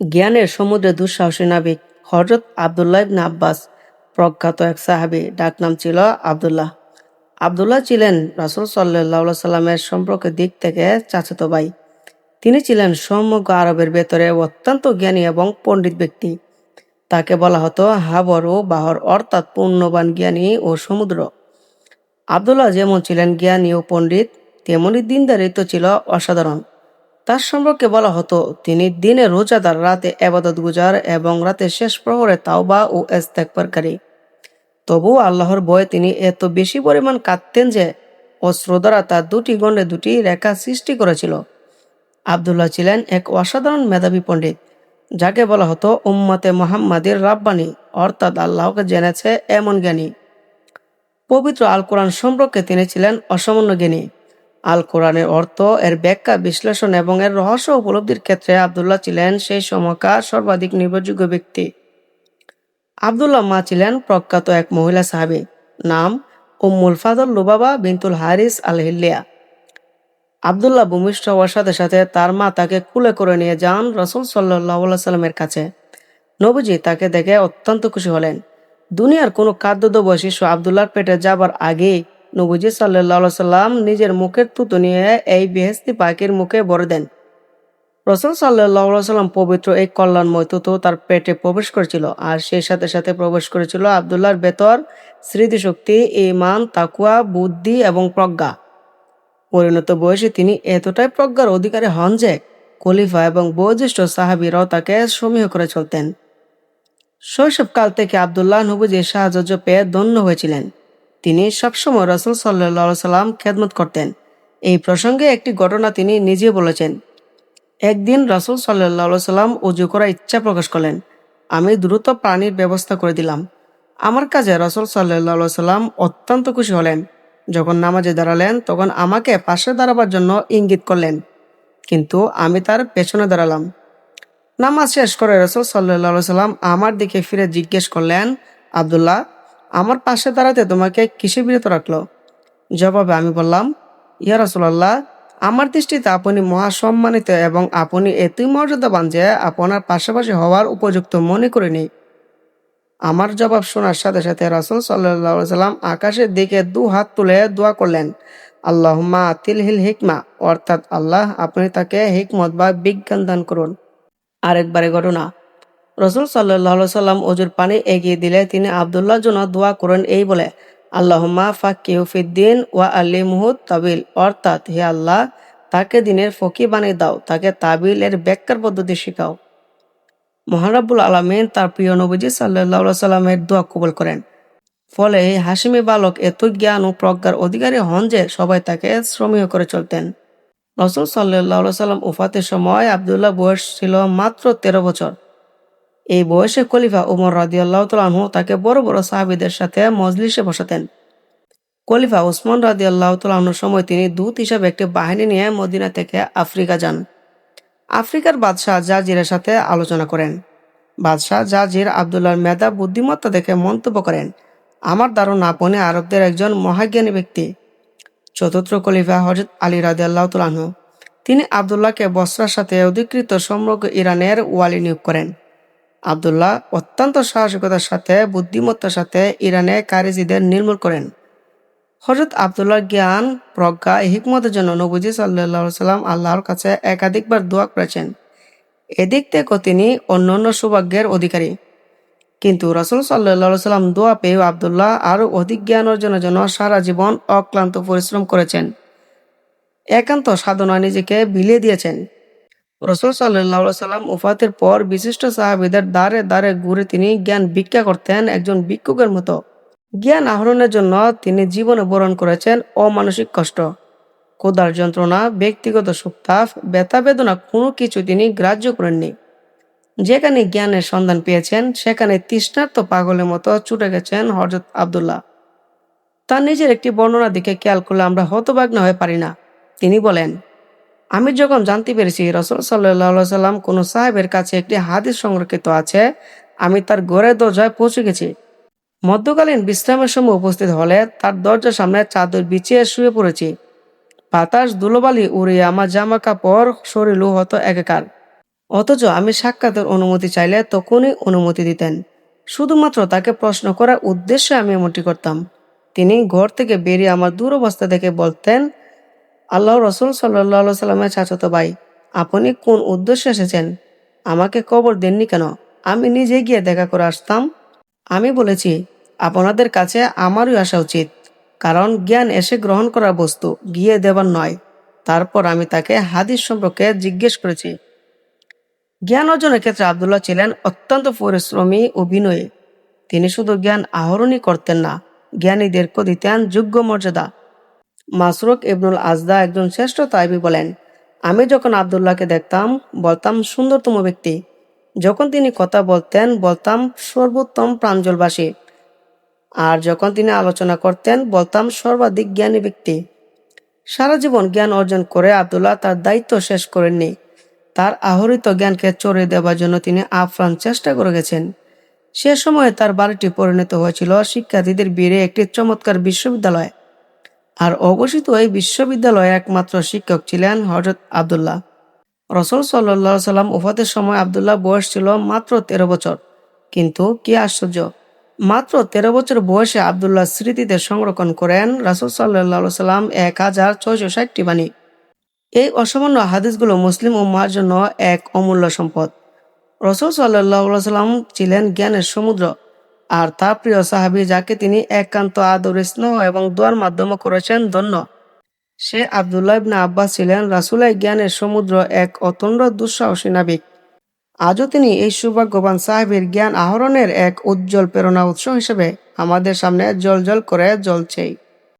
জ্ঞানের সমুদ্রে দুঃসাহসী নাবিক হজরত আবদুল্লাহ ইবনে আব্বাস প্রখ্যাত এক সাহাবি ডাকনাম ছিল আবদুল্লাহ। আবদুল্লাহ ছিলেন রাসুল সাল্লাহ সাল্লামের সম্পর্কের দিক থেকে চাচাতো ভাই। তিনি ছিলেন সমগ্র আরবের ভেতরে অত্যন্ত জ্ঞানী এবং পণ্ডিত ব্যক্তি। তাকে বলা হতো হাবর ও বাহর, অর্থাৎ পূর্ণবান জ্ঞানী ও সমুদ্র। আবদুল্লাহ যেমন ছিলেন জ্ঞানী ও পণ্ডিত, তেমনি দিনদারিত্ব ছিল অসাধারণ। তার সম্পর্কে বলা হতো, তিনি দিনে রোজাদার রাতে এবাদত গুজার এবং রাতে শেষ প্রহরে তাওবা ও এস্তেকবারকারী তবুও আল্লাহর বয়ে তিনি এত বেশি পরিমাণ কাঁদতেন যে অস্ত্র দ্বারা তার দুটি গণ্ডে দুটি রেখা সৃষ্টি করেছিল। আবদুল্লাহ ছিলেন এক অসাধারণ মেধাবী পণ্ডিত, যাকে বলা হতো, উম্মতে মোহাম্মদের রাব্বানি অর্থাৎ আল্লাহকে জেনেছে এমন জ্ঞানী। পবিত্র আল কোরআন সম্পর্কে তিনি ছিলেন অসামান্য জ্ঞানী। আল কোরআনের অর্থ, এর ব্যাখ্যা, বিশ্লেষণ এবং এর রহস্য উপলব্ধির ক্ষেত্রে আবদুল্লাহ ছিলেন সেই সময়কার সর্বাধিক নির্ভরযোগ্য ব্যক্তি। আবদুল্লাহ মা ছিলেন প্রখ্যাত এক মহিলা সাহাবী, নাম উম্মুল ফাদল লুবাবা বিনতুল হারিস আল হিল্লিয়া আবদুল্লাহ ভূমিষ্ঠ হওয়ার সাথে সাথে তার মা তাকে কুলে করে নিয়ে যান রসুল সাল্লাহ সাল্লামের কাছে। নবীজি তাকে দেখে অত্যন্ত খুশি হলেন। দুনিয়ার কোনো খাদ্যদ্রব্য শিশু আবদুল্লাহর পেটে যাবার আগেই নবীজি সাল্লাহ সাল্লাম নিজের মুখের তুতো নিয়ে এই বেহেস্তি পাখির মুখে ভরে দেন। রসুল সাল্লাহ সাল্লাম পবিত্র এই কল্যাণময় তুতো তার পেটে প্রবেশ করেছিল আর সেই সাথে সাথে প্রবেশ করেছিল আবদুল্লাহর বেতর, স্মৃতিশক্তি ইমান তাকুয়া বুদ্ধি এবং প্রজ্ঞা। পরিণত বয়সে তিনি এতটাই প্রজ্ঞার অধিকারী হন যে খলিফা এবং বয়োজ্যেষ্ঠ সাহাবিরাও তাকে সমীহ করে চলতেন। শৈশবকাল থেকে আবদুল্লাহ নবুজির সাহায্য পেয়ে ধন্য হয়েছিলেন। তিনি সবসময় রসুল সাল্লা সাল্লাম খেদমত করতেন। এই প্রসঙ্গে একটি ঘটনা তিনি নিজে বলেছেন। একদিন রসুল সাল্লা সাল্লাম উজু করার ইচ্ছা প্রকাশ করলেন। আমি দ্রুত পানির ব্যবস্থা করে দিলাম। আমার কাজে রসুল সাল্লা সাল্লাম অত্যন্ত খুশি হলেন। যখন নামাজে দাঁড়ালেন, তখন আমাকে পাশে দাঁড়াবার জন্য ইঙ্গিত করলেন। কিন্তু আমি তার পেছনে দাঁড়ালাম। নামাজ শেষ করে রসুল সাল্লা সাল্লাম আমার দিকে ফিরে জিজ্ঞেস করলেন, আবদুল্লাহ আমার পাশে দাঁড়াতে তোমাকে কিসে বিরত রাখল? জবাবে আমি বললাম, ইয়া রসুল্লাহ আমার দৃষ্টিতে আপনি মহাসম্মানিত এবং আপনি এতই মর্যাদাবান যে আপনার পাশাপাশি হওয়ার উপযুক্ত মনে করিনি। আমার জবাব শোনার সাথে সাথে রাসুল সাল্লাম আকাশের দিকে দু হাত তুলে দোয়া করলেন আল্লাহ মা হিল হিকমা অর্থাৎ আল্লাহ আপনি তাকে হিকমত বা বিজ্ঞান দান করুন। আরেকবারে ঘটনা রসুল সাল্লাহ সাল্লাম অজুর পানি এগিয়ে দিলে তিনি আবদুল্লাহ জন্য দোয়া করেন এই বলে আল্লাহ মা আল্লাহমা ফাকিউফিদ্দিন ওয়া আল্লি মুহুদ তাবিল। অর্থাৎ হে আল্লাহ, তাকে দিনের ফকি বানিয়ে দাও, তাকে তাবিল এর ব্যাখ্যার পদ্ধতি শেখাও। মহারাবুল আলমিন তার প্রিয় নবীজি সাল্লাহ সাল্লামের দোয়া কবল করেন। ফলে হাসিমি বালক এত জ্ঞান ও প্রজ্ঞার অধিকারী হন যে সবাই তাকে শ্রমীয় করে চলতেন। রসুল সাল্লাহ সাল্লাম উফাতের সময় আবদুল্লাহ বয়স ছিল মাত্র তেরো বছর। এই বয়সে খলিফা উমর রাদিয়াল্লাহ তালহু তাকে বড় বড় সাহাবিদের সাথে মজলিসে বসাতেন। খলিফা উসমান রাদিয়াল্লাহ তালাহুর সময় তিনি দূত হিসাবে একটি বাহিনী নিয়ে মদিনা থেকে আফ্রিকা যান। আফ্রিকার বাদশাহ জাজিরের সাথে আলোচনা করেন। বাদশাহ জাজির আবদুল্লাহর মেধা, বুদ্ধিমত্তা দেখে মন্তব্য করেন, আমার ধারণা আপনি আরবদের একজন মহাজ্ঞানী ব্যক্তি। চতুর্থ খলিফা হজরত আলী রাদে আল্লাহ তুলানহ তিনি আবদুল্লাহকে বস্রার সাথে অধিকৃত সমগ্র ইরানের ওয়ালি নিয়োগ করেন। আবদুল্লাহ অত্যন্ত সাহসিকতার সাথে, বুদ্ধিমত্তার সাথে ইরানে কারিজিদের নির্মূল করেন। হজরত আবদুল্লাহ জ্ঞান, প্রজ্ঞা, হিকমতের জন্য নবুজি সাল্লাহ সাল্লাম আল্লাহর কাছে একাধিকবার দোয়া করেছেন। এদিক থেকেও তিনি অন্যান্য সৌভাগ্যের অধিকারী। কিন্তু রসুল সাল্লাহ সাল্লাম দোয়া পেয়েও আবদুল্লাহ আরও অধিক জ্ঞান অর্জনের জন্য সারা জীবন অক্লান্ত পরিশ্রম করেছেন। একান্ত সাধনা নিজেকে বিলিয়ে দিয়েছেন। রসুল সাল্লাম উফাতের পর বিশিষ্ট সাহাবিদের দ্বারে দ্বারে ঘুরে তিনি জ্ঞান ভিক্ষা করতেন একজন ভিক্ষুকের মতো। জ্ঞান আহরণের জন্য তিনি জীবনে বরণ করেছেন অমানসিক কষ্ট কোদার যন্ত্রণা, ব্যক্তিগত সুখতাপ, ব্যথা বেদনা কোনো কিছু তিনি গ্রাহ্য করেননি। যেখানে জ্ঞানের সন্ধান পেয়েছেন, সেখানে তৃষ্ণার্ত পাগলের মতো ছুটে গেছেন হজরত আবদুল্লাহ। তার নিজের একটি বর্ণনা দিকে খেয়াল করলে আমরা হতবাগ্ন হয়ে পারি না। তিনি বলেন আমি যখন জানতে পেরেছি রসুল সাল্লাহ সাল্লাম কোনো সাহেবের কাছে একটি হাদিস সংরক্ষিত আছে, আমি তার ঘরের দরজায় পৌঁছে গেছি। মধ্যকালীন বিশ্রামের সময় উপস্থিত হলে তার দরজার সামনে চাদর বিছিয়ে শুয়ে পড়েছি। বাতাস দুলোবালি উড়িয়ে আমার জামা কাপড় শরীরও হতো একাকার। অথচ আমি সাক্ষাতের অনুমতি চাইলে তখনই অনুমতি দিতেন। শুধুমাত্র তাকে প্রশ্ন করার উদ্দেশ্যে আমি এমনটি করতাম। তিনি ঘর থেকে বেরিয়ে আমার দুরবস্থা দেখে বলতেন আল্লাহ রসুল সাল্লাহ সাল্লামের চাচাতো ভাই, আপনি কোন উদ্দেশ্যে এসেছেন? আমাকে কবর দেননি কেন? আমি নিজে গিয়ে দেখা করে আসতাম। আমি বলেছি, আপনাদের কাছে আমারই আসা উচিত। কারণ জ্ঞান এসে গ্রহণ করার বস্তু, গিয়ে দেবার নয়। তারপর আমি তাকে হাদিস সম্পর্কে জিজ্ঞেস করেছি। জ্ঞান অর্জনের ক্ষেত্রে আবদুল্লাহ ছিলেন অত্যন্ত পরিশ্রমী ও বিনয়ী তিনি শুধু জ্ঞান আহরণই করতেন না জ্ঞানীদেরকে দিতেন যোগ্য মর্যাদা মাসরুক ইবনুল আজদা একজন শ্রেষ্ঠ তাইবি বলেন, আমি যখন আবদুল্লাহকে দেখতাম, বলতাম, সুন্দরতম ব্যক্তি। যখন তিনি কথা বলতেন, বলতাম, সর্বোত্তম প্রাঞ্জলবাসী। আর যখন তিনি আলোচনা করতেন, বলতাম, সর্বাধিক জ্ঞানী ব্যক্তি। সারা জীবন জ্ঞান অর্জন করে আবদুল্লাহ তার দায়িত্ব শেষ করেননি। তার আহরিত জ্ঞানকে চড়িয়ে দেওয়ার জন্য তিনি আপ্রাণ চেষ্টা করে গেছেন। সে সময়ে তার বাড়িটি পরিণত হয়েছিল শিক্ষার্থীদের বীরে একটি চমৎকার বিশ্ববিদ্যালয়। আর অঘোষিত এই বিশ্ববিদ্যালয়ের একমাত্র শিক্ষক ছিলেন হজরত আবদুল্লাহ। রসল সাল্লাহ সাল্লাম উফাতের সময় আবদুল্লাহ বয়স ছিল মাত্র তেরো বছর। কিন্তু কি আশ্চর্য, মাত্র তেরো বছর বয়সে আবদুল্লাহ স্মৃতিতে সংরক্ষণ করেন রাসুল সাল্লাহ সাল্লাম এক হাজার ছয়শো ষাটটি বাণী। এই অসামান্য হাদিসগুলো মুসলিম উম্মার জন্য এক অমূল্য সম্পদ। রসুল সাল্লাহ সাল্লাম ছিলেন জ্ঞানের সমুদ্র। আর তা প্রিয় সাহাবি যাকে তিনি একান্ত আদর, স্নেহ এবং দোয়ার মাধ্যমে করেছেন ধন্য। সে আবদুল্লাহ ইবনা আব্বাস ছিলেন রাসুলাই জ্ঞানের সমুদ্র এক অতন্দ্র দুঃসাহসী নাবিক। আজও তিনি এই সৌভাগ্যবান সাহেবের জ্ঞান আহরণের এক উজ্জ্বল প্রেরণা উৎস হিসেবে আমাদের সামনে জল জল করে জ্বলছেই।